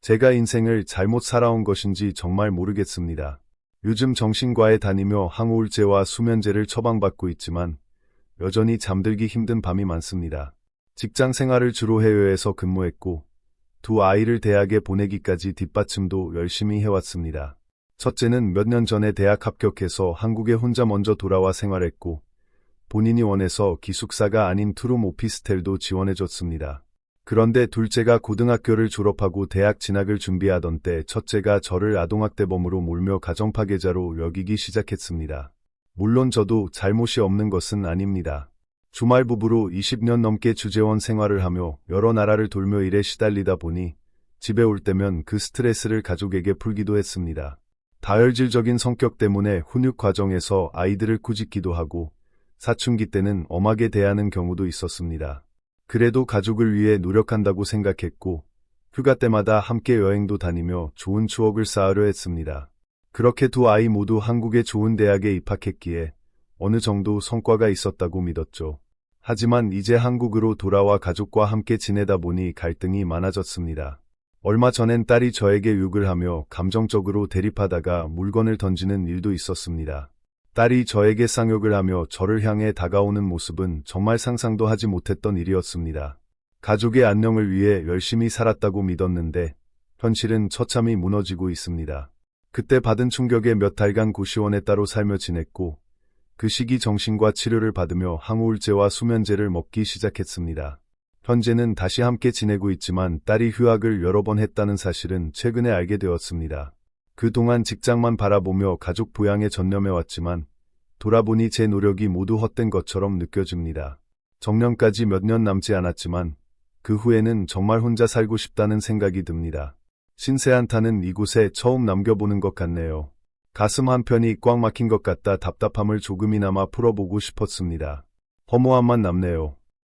제가 인생을 잘못 살아온 것인지 정말 모르겠습니다. 요즘 정신과에 다니며 항우울제와 수면제를 처방받고 있지만 여전히 잠들기 힘든 밤이 많습니다. 직장 생활을 주로 해외에서 근무했고 두 아이를 대학에 보내기까지 뒷받침도 열심히 해왔습니다. 첫째는 몇 년 전에 대학 합격해서 한국에 혼자 먼저 돌아와 생활했고 본인이 원해서 기숙사가 아닌 투룸 오피스텔도 지원해줬습니다. 그런데 둘째가 고등학교를 졸업하고 대학 진학을 준비하던 때 첫째가 저를 아동학대범으로 몰며 가정파괴자로 여기기 시작했습니다. 물론 저도 잘못이 없는 것은 아닙니다. 주말 부부로 20년 넘게 주재원 생활을 하며 여러 나라를 돌며 일에 시달리다 보니 집에 올 때면 그 스트레스를 가족에게 풀기도 했습니다. 다혈질적인 성격 때문에 훈육 과정에서 아이들을 꾸짖기도 하고 사춘기 때는 엄하게 대하는 경우도 있었습니다. 그래도 가족을 위해 노력한다고 생각했고 휴가 때마다 함께 여행도 다니며 좋은 추억을 쌓으려 했습니다. 그렇게 두 아이 모두 한국의 좋은 대학에 입학했기에 어느 정도 성과가 있었다고 믿었죠. 하지만 이제 한국으로 돌아와 가족과 함께 지내다 보니 갈등이 많아졌습니다. 얼마 전엔 딸이 저에게 욕을 하며 감정적으로 대립하다가 물건을 던지는 일도 있었습니다. 딸이 저에게 쌍욕을 하며 저를 향해 다가오는 모습은 정말 상상도 하지 못했던 일이었습니다. 가족의 안녕을 위해 열심히 살았다고 믿었는데 현실은 처참히 무너지고 있습니다. 그때 받은 충격에 몇 달간 고시원에 따로 살며 지냈고 그 시기 정신과 치료를 받으며 항우울제와 수면제를 먹기 시작했습니다. 현재는 다시 함께 지내고 있지만 딸이 휴학을 여러 번 했다는 사실은 최근에 알게 되었습니다. 그동안 직장만 바라보며 가족 부양에 전념해왔지만 돌아보니 제 노력이 모두 헛된 것처럼 느껴집니다. 정년까지 몇 년 남지 않았지만 그 후에는 정말 혼자 살고 싶다는 생각이 듭니다. 신세 한타는 이곳에 처음 남겨보는 것 같네요. 가슴 한편이 꽉 막힌 것 같다 답답함을 조금이나마 풀어보고 싶었습니다. 허무함만 남네요.